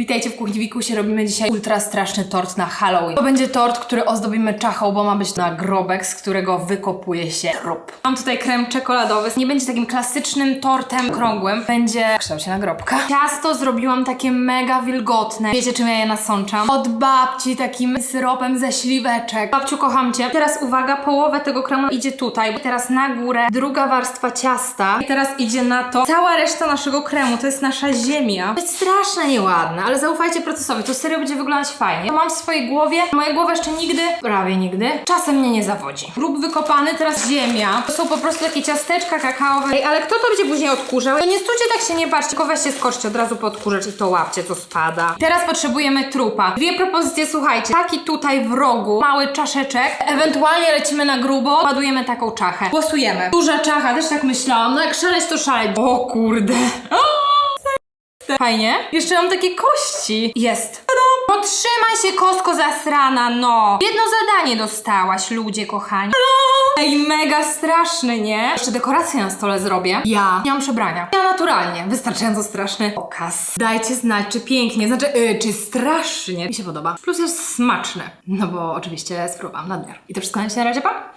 Witajcie w Kuchni Wikusie, robimy dzisiaj ultra straszny tort na Halloween. To będzie tort, który ozdobimy czachą, bo ma być nagrobek, z którego wykopuje się trup. Mam tutaj krem czekoladowy. Nie będzie takim klasycznym tortem okrągłym, będzie w kształcie nagrobka. Ciasto zrobiłam takie mega wilgotne. Wiecie czym ja je nasączam? Od babci takim syropem ze śliweczek. Babciu, kocham cię. Teraz uwaga, połowę tego kremu idzie tutaj. Teraz na górę druga warstwa ciasta. I teraz idzie na to cała reszta naszego kremu. To jest nasza ziemia. To jest strasznie nieładne, ale zaufajcie procesowi. To serio będzie wyglądać fajnie. To mam w swojej głowie. Moja głowa jeszcze nigdy, prawie nigdy, czasem mnie nie zawodzi. Grób wykopany, teraz ziemia. To są po prostu takie ciasteczka kakaowe. Ej, ale kto to będzie później odkurzał? To nie stójcie tak się nie patrzcie, tylko weźcie skoczcie od razu odkurzacz i to łapcie, co spada. Teraz potrzebujemy trupa. Dwie propozycje, słuchajcie. Taki tutaj w rogu, mały czaszeczek. Ewentualnie lecimy na grubo, ładujemy taką czachę. Głosujemy. Duża czacha, też tak myślałam. No jak szaleć, to szaleć. O kurde. Fajnie. Jeszcze mam takie kości. Jest. Potrzymaj się, kosko zasrana, no. Jedno zadanie dostałaś, ludzie kochani. Ej, mega straszny, nie? Jeszcze dekorację na stole zrobię. Ja nie mam przebrania. Ja naturalnie. Wystarczająco straszny okaz. Dajcie znać, czy pięknie, znaczy, yy, czy strasznie mi się podoba. Plus jest smaczne. No bo oczywiście spróbowałam nadmiar. I to wszystko na na razie, pa!